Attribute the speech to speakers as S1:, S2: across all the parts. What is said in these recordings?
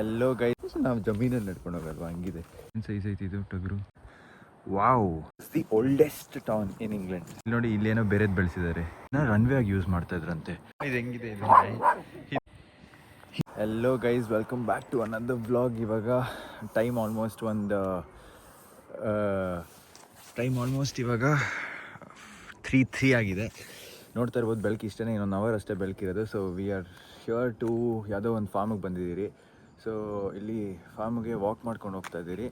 S1: ಎಲ್ಲೋ ಗೈ ನಾವು ಜಮೀನಲ್ಲಿ ನಡ್ಕೊಂಡು ಹೋಗಲ್ವಾ? ಹಂಗಿದೆ. ಸೈಜ್ ಐತಿ ಇದು ಟಗರು? Wow the oldest town in England ಇಲ್ಲಿ ನೋಡಿ ಇಲ್ಲೇನೋ ಬೇರೆದ್ ಬೆಳೆಸಿದ್ದಾರೆ. ರನ್ವೇ ಆಗಿ ಯೂಸ್ ಮಾಡ್ತಾ ಇದ್ರಂತೆ. ಇದು ಹೆಂಗಿದೆ hello guys welcome back to another vlog ಇವಾಗ ಟೈಮ್ ಆಲ್ಮೋಸ್ಟ್ ಒಂದು ಟೈಮ್ ಆಲ್ಮೋಸ್ಟ್ ಇವಾಗ ತ್ರೀ ತ್ರೀ ಆಗಿದೆ. ನೋಡ್ತಾ ಇರ್ಬೋದು ಬೆಳಕು ಇಷ್ಟೇ ಇನ್ನೊಂದು ಅವರ್ ಅಷ್ಟೇ ಬೆಳಕಿರೋದು. So we are sure to ಯಾವುದೋ ಒಂದು ಫಾರ್ಮಿಗೆ ಬಂದಿದ್ದೀರಿ. ಸೊ ಇಲ್ಲಿ ಫಾರ್ಮ್ಗೆ ವಾಕ್ ಮಾಡ್ಕೊಂಡು ಹೋಗ್ತಾ ಇದ್ದೀರಿ.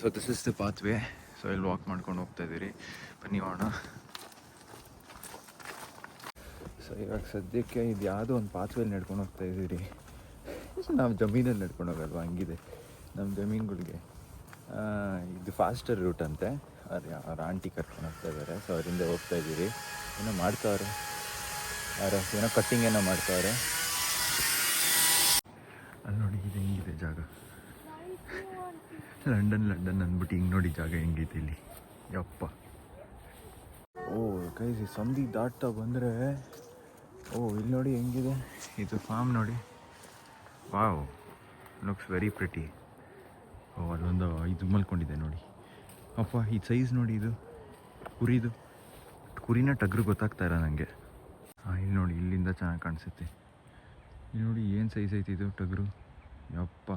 S1: So this is the path way so ಇಲ್ಲಿ ವಾಕ್ ಮಾಡ್ಕೊಂಡು ಹೋಗ್ತಾ ಇದ್ದೀರಿ. ಬನ್ನಿ ಹೋಣ ಸೊ ಇವಾಗ ಸದ್ಯಕ್ಕೆ ಇದು ಯಾವುದೋ ಒಂದು ಪಾತ್ವೇಲಿ ನಡ್ಕೊಂಡು ಹೋಗ್ತಾ ಇದ್ದೀರಿ. ನಾವು ಜಮೀನಲ್ಲಿ ನಡ್ಕೊಂಡು ಹೋಗಲ್ವಾ? ಹಂಗಿದೆ. ನಮ್ಮ ಜಮೀನುಗಳಿಗೆ. ಇದು ಫಾಸ್ಟರ್ ರೂಟ್ ಅಂತೆ. ಅವ್ರು ಅವ್ರ ಆಂಟಿ ಕರ್ಕೊಂಡು ಹೋಗ್ತಾ ಇದ್ದಾರೆ ಸೊ ಅವರಿಂದ ಹೋಗ್ತಾ ಇದ್ದೀರಿ. ಏನೋ ಮಾಡ್ತಾವ್ರೆ. ಯಾರು ಏನೋ ಕಟ್ಟಿಂಗ್ ಏನೋ ಮಾಡ್ತಾವ್ರೆ ಅಲ್ಲಿ ನೋಡಿ ಇದು ಹೆಂಗಿದೆ ಜಾಗ ಲಂಡನ್ ಲಂಡನ್ ಅಂದ್ಬಿಟ್ಟು ಹಿಂಗೆ ನೋಡಿ ಜಾಗ ಹೆಂಗೈತೆ ಇಲ್ಲಿ. ಯಪ್ಪ. ಓ ಕೈಸಿ ಸಂಧಿ ದಾಟ್ತಾ ಬಂದರೆ ಓ ಇಲ್ಲಿ ನೋಡಿ ಹೆಂಗಿದೆ. ಇದು ಫಾರ್ಮ್ ನೋಡಿ. Wow looks very pretty oh ಅಲ್ಲೊಂದು ಇದು ಮಲ್ಕೊಂಡಿದೆ ನೋಡಿ. ಅಪ್ಪ ಈ ಸೈಜ್ ನೋಡಿ ಇದು. ಕುರಿದು. ಕುರಿನ ಟಗ್ರು ಗೊತ್ತಾಗ್ತಾ ಇಲ್ಲ ನನಗೆ ಹಾಂ ಇಲ್ಲಿ ನೋಡಿ ಇಲ್ಲಿಂದ ಚೆನ್ನಾಗಿ ಕಾಣಿಸುತ್ತೆ. ಇಲ್ಲಿ ನೋಡಿ ಏನು ಸೈಜ್ ಐತಿ ಇದು ಟಗ್ರು? ಯಪ್ಪ.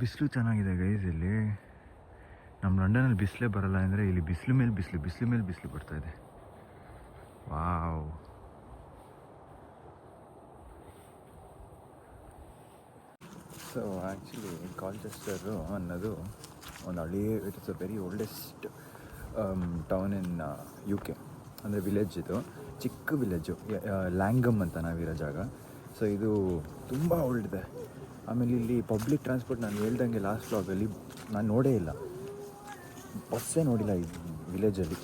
S1: ಬಿಸಿಲು ಚೆನ್ನಾಗಿದೆ ಗೈಸ್ ಇಲ್ಲಿ. ನಮ್ಮ ಲಂಡನಲ್ಲಿ ಬಿಸಿಲೇ ಬರಲ್ಲ ಅಂದರೆ ಇಲ್ಲಿ ಬಿಸಿಲು ಮೇಲೆ ಬಿಸಿಲು ಬಿಸಿಲು ಮೇಲೆ ಬಿಸಿಲು ಬರ್ತಾ ಇದೆ. ವಾವ್. ಸೊ ಆ್ಯಕ್ಚುಲಿ ಕಾಲ್ಚೆಸ್ಟರು ಅನ್ನೋದು ಒಂದು ಹಳ್ಳಿ it is a very oldest town in U K ಅಂದರೆ ವಿಲೇಜ್ ಇದು. ಚಿಕ್ಕ ವಿಲೇಜು ಲ್ಯಾಂಗಮ್ ಅಂತ ನಾವಿರೋ ಜಾಗ. ಸೊ ಇದು ತುಂಬ ಓಲ್ಡ್ ಇದೆ. ಆಮೇಲೆ ಇಲ್ಲಿ ಪಬ್ಲಿಕ್ ಟ್ರಾನ್ಸ್ಪೋರ್ಟ್ ನಾನು ಹೇಳ್ದಂಗೆ ಲಾಸ್ಟ್ ಬ್ಲಾಗಲ್ಲಿ ನಾನು ನೋಡೇ ಇಲ್ಲ. ಬಸ್ಸೇ ನೋಡಿಲ್ಲ ಈ ವಿಲೇಜಲ್ಲಿ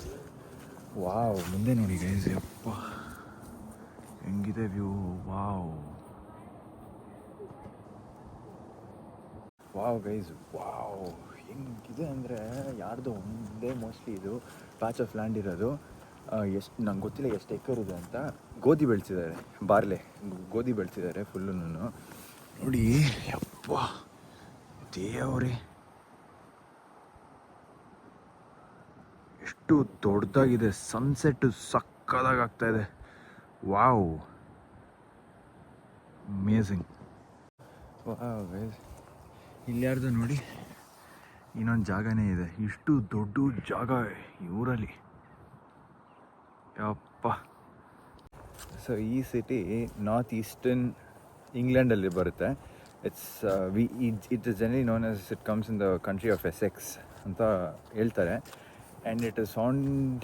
S1: ವಾವ್ ಮುಂದೆ ನೋಡಿ ಗೈಸ್ ಯಪ್ಪ. ಹೆಂಗಿದೆ view wow wow guys wow ಹೆಂಗಿದೆ ಅಂದರೆ ಯಾರ್ದು ಒಂದೇ ಮೋಸ್ಟ್ಲಿ ಇದು ಪ್ಯಾಚ್ ಆಫ್ ಲ್ಯಾಂಡ್ ಇರೋದು. ಎಷ್ಟು ನಂಗೆ ಗೊತ್ತಿಲ್ಲ ಎಷ್ಟು ಎಕರ್ ಇದೆ ಅಂತ. ಗೋಧಿ ಬೆಳೆಸಿದ್ದಾರೆ, ಬಾರ್ಲೆ. ಗೋಧಿ ಬೆಳೆಸಿದ್ದಾರೆ ಫುಲ್ಲು ನೋಡಿ ಯಪ್ಪ ದೇವ್ರಿ. ಎಷ್ಟು ದೊಡ್ಡದಾಗಿದೆ ಸನ್ಸೆಟ್ಟು ಸಕ್ಕದಾಗಿ ಆಗ್ತಾ ಇದೆ. ವಾವ್. ಅಮೇಝಿಂಗ್ ವಾವ್ ಇಲ್ಲಾರ್ದು ನೋಡಿ ಇನ್ನೊಂದು ಜಾಗನೇ ಇದೆ. ಇಷ್ಟು ದೊಡ್ಡ ಜಾಗ ಇವರಲ್ಲಿ ಯಪ್ಪ. ಸೊ ಈ ಸಿಟಿ ನಾರ್ತ್ ಈಸ್ಟರ್ನ್ ಇಂಗ್ಲೆಂಡಲ್ಲಿ ಬರುತ್ತೆ. It's we it is generally known as it comes in the country of Essex ಅಂತ ಹೇಳ್ತಾರೆ. And it is found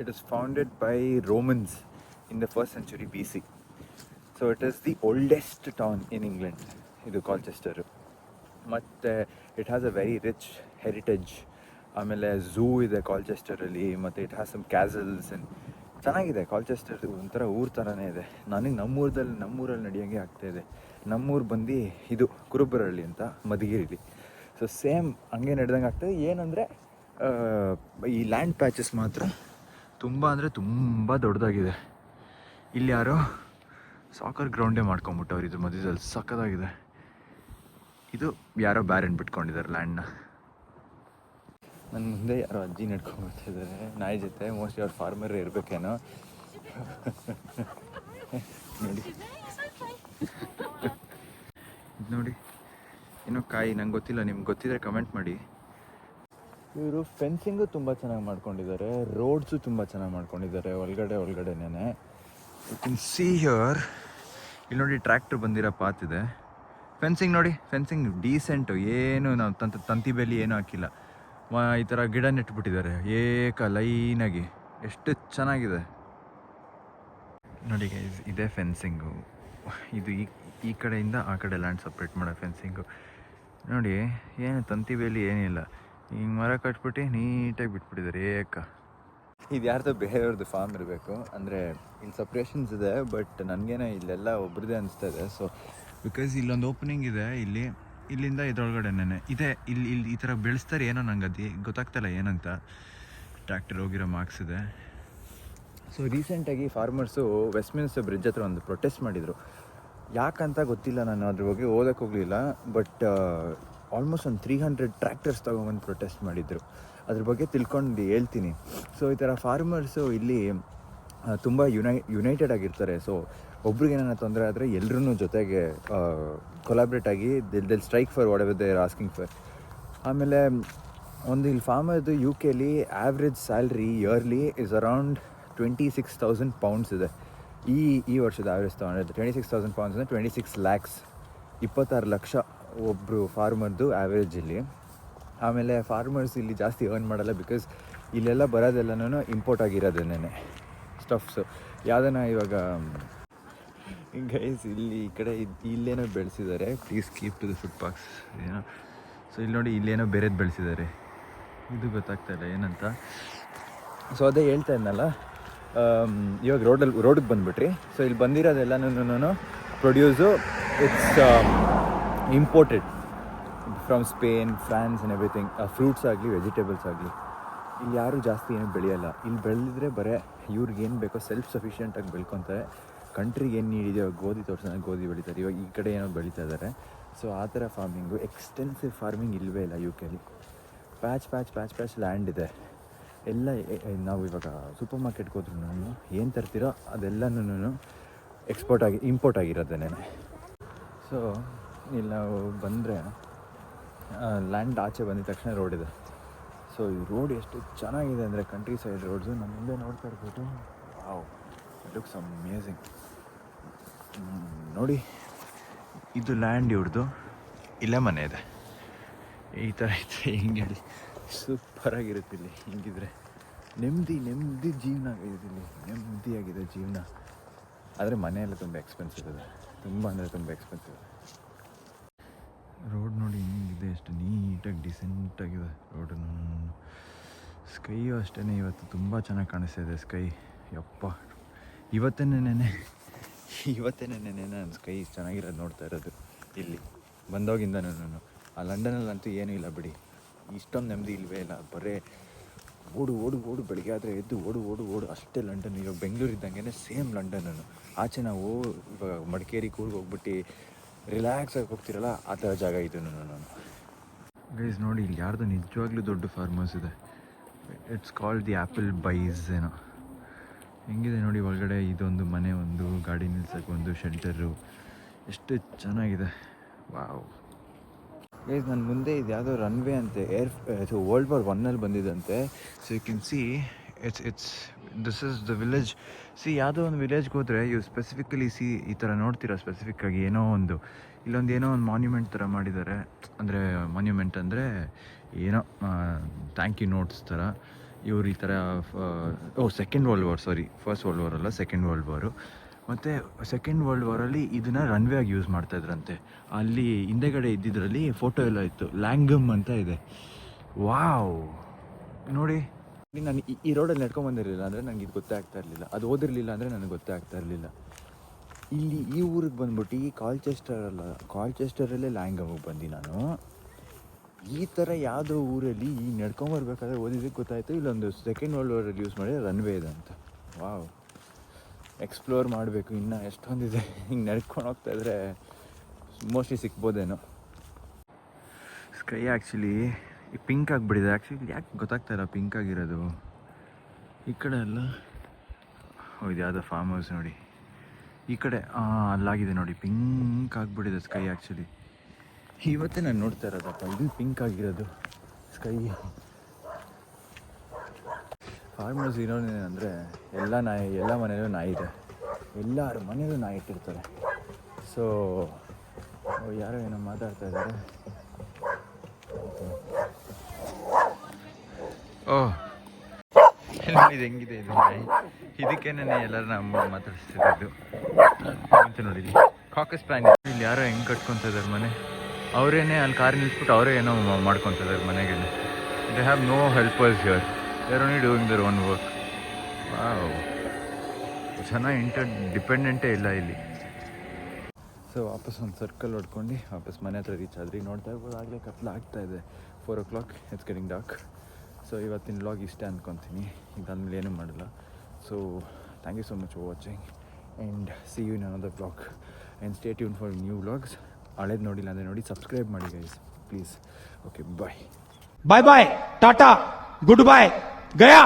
S1: it is founded by Romans in the first century B C so it is the oldest town in England ಇದು Colchester ಮತ್ತು it has a very rich heritage ಆಮೇಲೆ zoo ಇದೆ ಕಾಲ್ಚೆಸ್ಟರಲ್ಲಿ ಮತ್ತು it has some castles and ಚೆನ್ನಾಗಿದೆ Colchester ಒಂಥರ ಊರ ಥರನೇ ಇದೆ. ನನಗೆ ನಮ್ಮೂರದಲ್ಲಿ, ನಮ್ಮೂರಲ್ಲಿ ನಡೆಯೋಂಗೆ ಆಗ್ತಾಯಿದೆ ನಮ್ಮೂರು ಬಂದು ಇದು ಕುರುಬರಹಳ್ಳಿ ಅಂತ ಮಧುಗಿರಿಲಿ. ಸೊ ಸೇಮ್ ಹಂಗೆ ನಡೆದಂಗೆ ಆಗ್ತದೆ ಏನಂದರೆ ಈ ಲ್ಯಾಂಡ್ ಪ್ಯಾಚಸ್ ಮಾತ್ರ ತುಂಬ ಅಂದರೆ ತುಂಬ ದೊಡ್ಡದಾಗಿದೆ. ಇಲ್ಲಿ ಯಾರೋ ಸಾಕರ್ ಗ್ರೌಂಡೇ ಮಾಡ್ಕೊಂಬಿಟ್ಟವ್ರು ಇದ್ರ ಮಧ್ಯದಲ್ಲಿ. ಸಕ್ಕದಾಗಿದೆ ಇದು ಯಾರೋ ಬ್ಯಾರನ್ ಬಿಟ್ಕೊಂಡಿದ್ದಾರೆ ಲ್ಯಾಂಡ್ನ ನನ್ನ ಮುಂದೆ ಯಾರೋ ಅಜ್ಜಿ ನಡ್ಕೊಂಡು ಬರ್ತಿದ್ದಾರೆ ನಾಯಿ ಜೊತೆ ಮೋಸ್ಟ್ಲಿ ಅವ್ರು ಫಾರ್ಮರ್ ಇರಬೇಕೇನೋ. ನೋಡಿ. ನೋಡಿ. ಏನೋ ಕಾಯಿ ನಂಗೆ ಗೊತ್ತಿಲ್ಲ, ನಿಮ್ಗೆ ಗೊತ್ತಿದ್ರೆ ಕಮೆಂಟ್ ಮಾಡಿ. ಇವರು ಫೆನ್ಸಿಂಗು ತುಂಬ ಚೆನ್ನಾಗಿ ಮಾಡ್ಕೊಂಡಿದ್ದಾರೆ ರೋಡ್ಸು ತುಂಬ ಚೆನ್ನಾಗಿ ಮಾಡ್ಕೊಂಡಿದ್ದಾರೆ ಒಳಗಡೆ ಒಳಗಡೆನೇ ಯು ಕ್ಯಾನ್ ಸಿ ಹಿಯರ್ ಇಲ್ಲಿ ನೋಡಿ ಟ್ರ್ಯಾಕ್ಟ್ರ್ ಬಂದಿರೋ ಪಾತಿದೆ ಫೆನ್ಸಿಂಗ್ ನೋಡಿ ಫೆನ್ಸಿಂಗ್ ಡೀಸೆಂಟು ಏನು ನಾವು ತಂತ ತಂತಿ ಬೇಲಿ ಏನೂ ಹಾಕಿಲ್ಲ. ಈ ಥರ ಗಿಡ ನೆಟ್ಬಿಟ್ಟಿದ್ದಾರೆ ಏಕ ಲೈನಾಗಿ ಎಷ್ಟು ಚೆನ್ನಾಗಿದೆ. ನೋಡಿ ಗೈಸ್ ಇದೇ ಫೆನ್ಸಿಂಗು ಇದು ಈ ಈ ಕಡೆಯಿಂದ ಆ ಕಡೆ ಲ್ಯಾಂಡ್ ಸಪ್ರೇಟ್ ಮಾಡೋ ಫೆನ್ಸಿಂಗು ನೋಡಿ, ಏನು ತಂತಿ ಬೇಲಿ ಏನಿಲ್ಲ. ಹಿಂಗೆ ಮರ ಕಟ್ಬಿಟ್ಟು ನೀಟಾಗಿ ಬಿಟ್ಬಿಟ್ಟಿದ್ದಾರೆ, ಏಕ. ಇದು ಯಾರ್ದೋ ಬೇರೆಯವ್ರದ್ದು ಫಾರ್ಮ್ ಇರಬೇಕು. ಅಂದರೆ, ಇಲ್ಲಿ ಸಪ್ರೇಷನ್ಸ್ ಇದೆ ಬಟ್ ನನಗೇನೋ ಇಲ್ಲೆಲ್ಲ ಒಬ್ರದೇ ಅನಿಸ್ತಾ ಇದೆ. ಸೊ ಬಿಕಾಸ್ ಇಲ್ಲೊಂದು ಓಪನಿಂಗ್ ಇದೆ, ಇಲ್ಲಿ ಇಲ್ಲಿಂದ ಇದ್ರೊಳಗಡೆನೇ ಇದೆ, ಇಲ್ಲಿ ಇಲ್ಲಿ ಈ ಥರ ಬೆಳೆಸ್ತಾರೆ ಏನೋ ನಂಗೆ ಅದು ಗೊತ್ತಾಗ್ತಲ್ಲ ಏನಂತ. ಟ್ರ್ಯಾಕ್ಟರ್ ಹೋಗಿರೋ ಮಾರ್ಕ್ಸ್ ಇದೆ. ಸೊ ರೀಸೆಂಟಾಗಿ ಫಾರ್ಮರ್ಸು ವೆಸ್ಟ್ಮಿನ್ಸ್ಟರ್ ಬ್ರಿಡ್ಜ್ ಹತ್ರ ಒಂದು ಪ್ರೊಟೆಸ್ಟ್ ಮಾಡಿದರು. ಯಾಕಂತ ಗೊತ್ತಿಲ್ಲ ನಾನು ಅದ್ರ ಬಗ್ಗೆ ಓದಕ್ಕೆ ಹೋಗಲಿಲ್ಲ ಬಟ್ ಆಲ್ಮೋಸ್ಟ್ ಒಂದು ತ್ರೀ ಹಂಡ್ರೆಡ್ ಟ್ರ್ಯಾಕ್ಟರ್ಸ್ ತೊಗೊಂಬಂದು ಪ್ರೊಟೆಸ್ಟ್ ಮಾಡಿದರು. ಅದ್ರ ಬಗ್ಗೆ ತಿಳ್ಕೊಂಡು ಹೇಳ್ತೀನಿ. ಸೊ ಈ ಥರ ಫಾರ್ಮರ್ಸು ಇಲ್ಲಿ ತುಂಬ ಯುನೈ ಯುನೈಟೆಡ್ ಆಗಿರ್ತಾರೆ. ಸೊ ಒಬ್ರಿಗೆ ಏನಾರ ತೊಂದರೆ ಆದರೆ ಎಲ್ಲರೂ ಜೊತೆಗೆ ಕೊಲಾಬ್ರೇಟ್ ಆಗಿ deal deal strike for whatever they asking for ಆಮೇಲೆ, ಒಂದು ಇಲ್ಲಿ ಫಾರ್ಮರ್ದು you ಕೆಲಿ average salary yearly is around twenty six thousand pounds ಇದೆ. ಈ ಈ ವರ್ಷದ ಆವ್ರೇಜ್ ತೊಗೊಂಡಿದ್ದು ಟ್ವೆಂಟಿ ಸಿಕ್ಸ್ ತೌಸಂಡ್ ಪೌಂಡ್ಸ್ ಅಂದರೆ ಟ್ವೆಂಟಿ ಸಿಕ್ಸ್ ಲ್ಯಾಕ್ಸ್ ಇಪ್ಪತ್ತಾರು ಲಕ್ಷ ಒಬ್ಬರು ಫಾರ್ಮರ್ದು ಆ್ಯಾವ್ರೇಜ್ ಇಲ್ಲಿ. ಆಮೇಲೆ ಫಾರ್ಮರ್ಸ್ ಇಲ್ಲಿ ಜಾಸ್ತಿ ಅರ್ನ್ ಮಾಡಲ್ಲ ಬಿಕಾಸ್ ಇಲ್ಲೆಲ್ಲ ಬರೋದೆಲ್ಲನೂ ಇಂಪೋರ್ಟ್ ಆಗಿರೋದೇನೆ ಸ್ಟಫ್ಸು ಯಾವುದನ್ನ ಇವಾಗ ಗೈಸ್ ಇಲ್ಲಿ ಈ ಕಡೆ ಇಲ್ಲೇನೋ ಬೆಳೆಸಿದ್ದಾರೆ. Please keep to the footpaths ಏನೋ ಸೊ ಇಲ್ಲಿ ನೋಡಿ ಇಲ್ಲೇನೋ ಬೇರೆದು ಬೆಳೆಸಿದ್ದಾರೆ. ಇದು ಗೊತ್ತಾಗ್ತಾ ಇಲ್ಲ ಏನಂತ. ಸೊ ಅದೇ ಹೇಳ್ತಾ ಇದ್ನಲ್ಲ ಆಮ್, ಇವಾಗ ರೋಡಲ್ಲಿ ರೋಡಿಗೆ ಬಂದುಬಿಟ್ರಿ. ಸೊ ಇಲ್ಲಿ ಬಂದಿರೋದೆಲ್ಲನೂ produce it's imported from Spain France and everything fruits ಆಗಲಿ ವೆಜಿಟೇಬಲ್ಸ್ ಆಗಲಿ. ಇಲ್ಲಿ ಯಾರೂ ಜಾಸ್ತಿ ಏನು ಬೆಳೆಯಲ್ಲ. ಇಲ್ಲಿ ಬೆಳೆದಿದ್ರೆ ಬರೀ ಇವ್ರಿಗೆ ಏನು ಬೇಕೋ ಸೆಲ್ಫ್ ಸಫಿಷಿಯೆಂಟಾಗಿ ಬೆಳ್ಕೊತಾರೆ. ಕಂಟ್ರಿಗೆ ಏನು ನೀಡಿದೆಯೋ ಗೋಧಿ ತೋರಿಸೋಣ, ಗೋಧಿ ಬೆಳೀತಾರೆ. ಇವಾಗ ಈ ಕಡೆ ಏನೋ ಬೆಳೀತಾ ಇದ್ದಾರೆ ಸೊ ಆ ಥರ ಫಾರ್ಮಿಂಗು ಎಕ್ಸ್ಟೆನ್ಸಿವ್ ಫಾರ್ಮಿಂಗ್ ಇಲ್ಲವೇ ಇಲ್ಲ you ಕೆಲಿ patch patch patch patch land ಇದೆ. ಎಲ್ಲ ನಾವು ಇವಾಗ ಸೂಪರ್ ಮಾರ್ಕೆಟ್ಗೆ ನಾನು ಏನು ತರ್ತೀರೋ ಅದೆಲ್ಲನೂ ಎಕ್ಸ್ಪೋರ್ಟ್ ಆಗಿ ಇಂಪೋರ್ಟ್ ಆಗಿರೋದೇನೆ. ಸೊ ಇಲ್ಲಿ ನಾವು ಬಂದರೆ ಲ್ಯಾಂಡ್ ಆಚೆ ಬಂದಿದ ತಕ್ಷಣ ರೋಡ್ ಇದೆ. ಸೊ ಈ ರೋಡ್ ಎಷ್ಟು ಚೆನ್ನಾಗಿದೆ ಅಂದರೆ ಕಂಟ್ರಿ ಸೈಡ್ ರೋಡ್ಸು ನಮ್ಮ ಮುಂದೆ ನೋಡ್ತಾ ಇರ್ಬೋದು. ವಾವ್ ಇಟ್ ಲುಕ್ಸ್ ಅಮೇಝಿಂಗ್ ನೋಡಿ, ಇದು ಲ್ಯಾಂಡ್ ಇವ್ರದ್ದು. ಇಲ್ಲೇ ಮನೆ ಇದೆ. ಈ ಥರ ಇದೆ ಹಿಂಗೆ ಹೇಳಿ ಸೂಪರಾಗಿರುತ್ತೆ ಇಲ್ಲಿ, ಹಿಂಗಿದ್ರೆ. ನೆಮ್ಮದಿ ನೆಮ್ಮದಿ ಜೀವನ ಆಗಿದೆ ಇಲ್ಲಿ. ನೆಮ್ಮದಿಯಾಗಿದೆ ಜೀವನ. ಆದರೆ ಮನೆಯೆಲ್ಲ ತುಂಬ ಎಕ್ಸ್ಪೆನ್ಸಿವ್ ಇದೆ. ತುಂಬ ಅಂದರೆ ತುಂಬ ಎಕ್ಸ್ಪೆನ್ಸಿವ್ ಇದೆ. ರೋಡ್ ನೋಡಿ ಹಿಂಗಿದೆ, ಎಷ್ಟು ನೀಟಾಗಿ ಡಿಸೆಂಟಾಗಿದೆ ರೋಡ್ ಸ್ಕೈಯು ಅಷ್ಟೇ ಇವತ್ತು ತುಂಬ ಚೆನ್ನಾಗಿ ಕಾಣಿಸ್ತಾ ಇದೆ ಸ್ಕೈ ಯಪ್ಪ ಇವತ್ತೇ ನೆನೆ ಇವತ್ತೇ ನೆನೆ ನಾನು ಸ್ಕೈ ಚೆನ್ನಾಗಿರೋದು ನೋಡ್ತಾ ಇರೋದು ಇಲ್ಲಿ. ಬಂದೋಗಿಂದ ನಾನು. ಆ ಲಂಡನಲ್ಲಂತೂ ಏನೂ ಇಲ್ಲ ಬಿಡಿ. ಇಷ್ಟೊಂದು ನೆಮ್ಮದಿ ಇಲ್ವೇ ಇಲ್ಲ. ಬರೇ ಓಡು ಓಡು ಓಡು. ಬೆಳಿಗ್ಗೆ ಆದರೆ ಎದ್ದು ಓಡು ಓಡು ಓಡು. ಅಷ್ಟೇ ಲಂಡನ್. ಇವಾಗ ಬೆಂಗಳೂರು ಇದ್ದಂಗೆ ಸೇಮ್ ಲಂಡನನ್ನು ಆಚೆ ನಾವು ಇವಾಗ ಮಡಿಕೇರಿ ಕೂರ್ಗೆ ಹೋಗ್ಬಿಟ್ಟು ರಿಲ್ಯಾಕ್ಸ್ ಆಗಿ ಹೋಗ್ತಿರಲ್ಲ ಆ ಥರ ಜಾಗ ಇದು ನಾನು ಗೈಸ್ ನೋಡಿ ಇಲ್ಲಿ ಯಾರ್ದು ನಿಜವಾಗ್ಲೂ ದೊಡ್ಡ ಫಾರ್ಮರ್ಸ್ ಇದೆ. It's called the apple bys ಏನೋ. ಹೆಂಗಿದೆ ನೋಡಿ ಒಳಗಡೆ? ಇದೊಂದು ಮನೆ, ಒಂದು ಗಾಡಿ ನಿಲ್ಸಕ್ಕೆ ಒಂದು ಶೆಲ್ಟರು ಎಷ್ಟು ಚೆನ್ನಾಗಿದೆ. ವಾವ್. ಗೈಸ್ ನನ್ನ ಮುಂದೆ ಇದು ಯಾವುದೋ ರನ್ವೇ ಅಂತೆ. ಏರ್ ಸೊ ವರ್ಲ್ಡ್ ವಾರ್ ಒನ್ನಲ್ಲಿ ಬಂದಿದಂತೆ. So you can see it's it's this is the village see ಯಾವುದೋ ಒಂದು ವಿಲೇಜ್ಗೆ ಹೋದರೆ ಇವು ಸ್ಪೆಸಿಫಿಕಲಿ ಸಿ ಈ ಥರ ನೋಡ್ತೀರಾ ಸ್ಪೆಸಿಫಿಕ್ಕಾಗಿ ಏನೋ ಒಂದು, ಇಲ್ಲೊಂದು ಏನೋ ಒಂದು ಮಾನ್ಯುಮೆಂಟ್ ಥರ ಮಾಡಿದ್ದಾರೆ. ಅಂದರೆ ಮಾನ್ಯುಮೆಂಟ್ ಅಂದರೆ ಏನೋ ಥ್ಯಾಂಕ್ ಯು ನೋಟ್ಸ್ ಥರ ಇವ್ರು ಈ ಥರ ಓ second world war sorry first world war ಅಲ್ಲ ಸೆಕೆಂಡ್ ವರ್ಲ್ಡ್ ವಾರು ಮತ್ತು ಸೆಕೆಂಡ್ ವರ್ಲ್ಡ್ ವಾರಲ್ಲಿ ಇದನ್ನ ರನ್ವೇ ಆಗಿ ಯೂಸ್ ಮಾಡ್ತಾ ಇದ್ರಂತೆ. ಅಲ್ಲಿ ಹಿಂದೆಗಡೆ ಇದ್ದಿದ್ರಲ್ಲಿ ಫೋಟೋ ಎಲ್ಲ ಇತ್ತು. ಲ್ಯಾಂಗಮ್ ಅಂತ ಇದೆ. ವಾವ್ ನೋಡಿ. ನಾನು ಈ- ರೋಡಲ್ಲಿ ನಡ್ಕೊಂಬಂದಿರಲಿಲ್ಲ ಅಂದರೆ ನನಗೆ ಇದು ಗೊತ್ತೇ ಆಗ್ತಾ ಇರಲಿಲ್ಲ. ಅದು ಓದಿರಲಿಲ್ಲ ಅಂದರೆ ನನಗೆ ಗೊತ್ತೇ ಆಗ್ತಾ ಇರಲಿಲ್ಲ. ಇಲ್ಲಿ ಈ ಊರಿಗೆ ಬಂದ್ಬಿಟ್ಟು ಈ ಕಾಲ್ಚೆಸ್ಟರ್ ಅಲ್ಲ ಕಾಲ್ಚೆಸ್ಟರಲ್ಲೇ ಲ್ಯಾಂಗಮ್ಗೆ ಬಂದು ನಾನು. ಈ ಥರ ಯಾವುದೋ ಊರಲ್ಲಿ ಈ ನಡ್ಕೊಂಬರ್ಬೇಕಾದ್ರೆ ಓದಿದ್ದಕ್ಕೆ ಗೊತ್ತಾಯಿತು ಇಲ್ಲೊಂದು ಸೆಕೆಂಡ್ ವರ್ಲ್ಡ್ ವಾರಲ್ಲಿ ಯೂಸ್ ಮಾಡಿ ರನ್ವೇ ಇದೆ ಅಂತ. ವಾವ್ ಎಕ್ಸ್ಪ್ಲೋರ್ ಮಾಡಬೇಕು, ಇನ್ನು ಎಷ್ಟೊಂದಿದೆ. ಹಿಂಗೆ ನಡ್ಕೊಂಡು ಹೋಗ್ತಾ ಇದ್ರೆ ಮೋಸ್ಟ್ಲಿ ಸಿಗ್ಬೋದೇನೋ ಸ್ಕೈ ಆ್ಯಕ್ಚುಲಿ ಈ ಪಿಂಕ್ ಆಗಿಬಿಡಿದೆ ಆ್ಯಕ್ಚುಲಿ ಯಾಕೆ ಗೊತ್ತಾಗ್ತಾ ಇಲ್ಲ ಪಿಂಕ್ ಆಗಿರೋದು. ಈ ಕಡೆ ಅಲ್ಲ ಓ, ಇದು ಯಾವುದೋ ಫಾರ್ಮ್ ಹೌಸ್ ನೋಡಿ. ಈ ಕಡೆ ಅಲ್ಲಾಗಿದೆ ನೋಡಿ. ಪಿಂಕ್ ಆಗಿಬಿಡಿದೆ ಸ್ಕೈ ಆ್ಯಕ್ಚುಲಿ ಇವತ್ತೇ ನಾನು ನೋಡ್ತಾ ಇರೋದಪ್ಪ, ಇದು ಪಿಂಕ್ ಆಗಿರೋದು. ಸ್ಕೈ ಫಾರ್ಮರ್ಸ್ ಇರೋನೇನೆಂದರೆ ಎಲ್ಲ ನಾಯಿ, ಎಲ್ಲ ಮನೇಲೂ ನಾಯಿ ಇದೆ. ಎಲ್ಲರ ಮನೇಲೂ ನಾಯಿ ಇಟ್ಟಿರ್ತಾರೆ. ಸೊ ಯಾರೋ ಏನೋ ಮಾತಾಡ್ತಾ ಇದ್ದಾರೆ. ಓಹ್ ಇದು ಹೆಂಗಿದೆ ಇದು ನಾಯಿ ಇದಕ್ಕೆ ನಾನು ಎಲ್ಲರೂ ನಮ್ಮ ಮಾತಾಡಿಸ್ತಿದ್ದು ಅಂತ ನೋಡಿ ಇಲ್ಲಿ. ಕಾಕಸ್ ಪ್ಲಾನ್ ಇಲ್ಲಿ ಯಾರೋ ಹೆಂಗೆ ಕಟ್ಕೊತಾ ಇದ್ದಾರೆ ಮನೆ? ಅವರೇನೆ ಅಲ್ಲಿ ಕಾರ್ ನಿಲ್ಸ್ಬಿಟ್ಟು ಅವರೇ ಏನೋ ಮಾಡ್ಕೊತಿದ್ದಾರೆ ಮನೆಗೆ. They have no helpers here there only doing their own work ಜನ ಇಂಟರ್ ಡಿಪೆಂಡೆಂಟೇ ಇಲ್ಲ ಇಲ್ಲಿ. ಸೊ ವಾಪಸ್ ಒಂದು ಸರ್ಕಲ್ ಹೊಡ್ಕೊಂಡು ವಾಪಸ್ ಮನೆ ಹತ್ರ ರೀಚ್ ಆದ್ರಿ. ನೋಡ್ತಾ ಇರ್ಬೋದು, ಆಗಲೇ ಕತ್ಲ ಆಗ್ತಾ ಇದೆ. Four o'clock it's getting dark so ಇವತ್ತಿನ ಲಾಗ್ ಇಷ್ಟೇ ಅಂದ್ಕೊತೀನಿ ಇದಾದ್ಮೇಲೆ ಏನೂ ಮಾಡಲ್ಲ. So thank you so much for watching and see you in another blog and stay tune for new vlogs ಹಳೇದು ನೋಡಿಲ್ಲ ಅಂದರೆ ನೋಡಿ ಸಬ್ಸ್ಕ್ರೈಬ್ ಮಾಡಿ guys please okay bye
S2: bye bye tata good bye Gaya